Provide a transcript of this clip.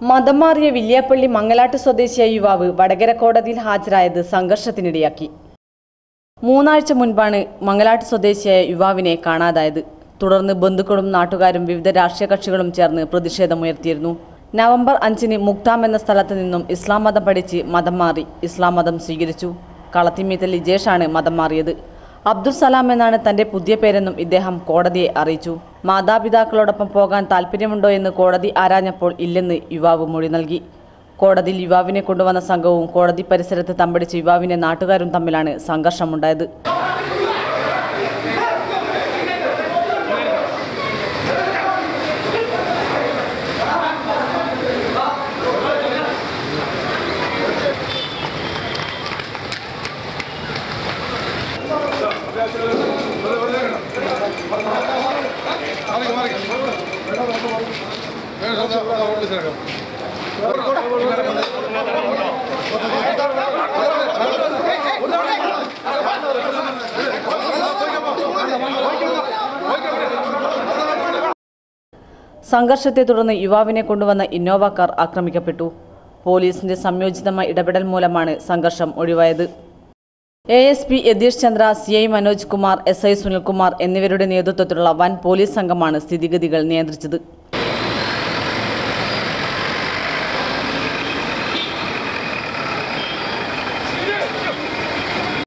മതം മാറിയ വില്യാപ്പള്ളി മംഗലാട്ട് സ്വദേശിയായ യുവാവ് വടകര കോടതിയിൽ ഹാജരായത് സംഘർഷത്തിനിടയാക്കി. മൂന്നാഴ്ച മുൻപാണ് മംഗലാട്ട് സ്വദേശിയായ യുവാവിനെ കാണാതായത്. തുടർന്ന് ബന്ധുക്കളും നാട്ടുകാരും വിവിധ രാഷ്ട്രീയ കക്ഷികളും ചേർന്ന് പ്രതിഷേധമുയർത്തിയിരുന്നു. നവംബർ അഞ്ചിന് മുക്താം എന്ന സ്ഥലത്ത് നിന്നും ഇസ്ലാം മതം പഠിച്ച് മതം മാറി ഇസ്ലാം മതം സ്വീകരിച്ചു. കളത്തിമീത്തൽ ലിജേഷാണ് മതം മാറിയത്. അബ്ദുൽ സലാം എന്നാണ് തന്റെ പുതിയ പേരെന്നും ഇദ്ദേഹം കോടതിയെ അറിയിച്ചു. മാതാപിതാക്കളോടൊപ്പം പോകാൻ താല്പര്യമുണ്ടോ എന്ന് കോടതി ആരാഞ്ഞപ്പോൾ ഇല്ലെന്ന് യുവാവ് മൊഴി നൽകി. കോടതിയിൽ യുവാവിനെ കൊണ്ടുവന്ന സംഘവും കോടതി പരിസരത്ത് തമ്പടിച്ച യുവാവിനെ നാട്ടുകാരും തമ്മിലാണ് സംഘർഷമുണ്ടായത്. സംഘർഷത്തെ തുടർന്ന് യുവാവിനെ കൊണ്ടുവന്ന ഇന്നോവ കാർ ആക്രമിക്കപ്പെട്ടു. പോലീസിന്റെ സംയോജിതമായ ഇടപെടൽ മൂലമാണ് സംഘർഷം ഒഴിവായത്. A S P Yathish Chandra C I Manoj Kumar S I Sunilkumar എന്നിവരുടെ നേതൃത്വത്തിലുള്ള വൻ പോലീസ് സംഘമാണ് സ്ഥിതിഗതികൾ നിയന്ത്രിച്ചത്.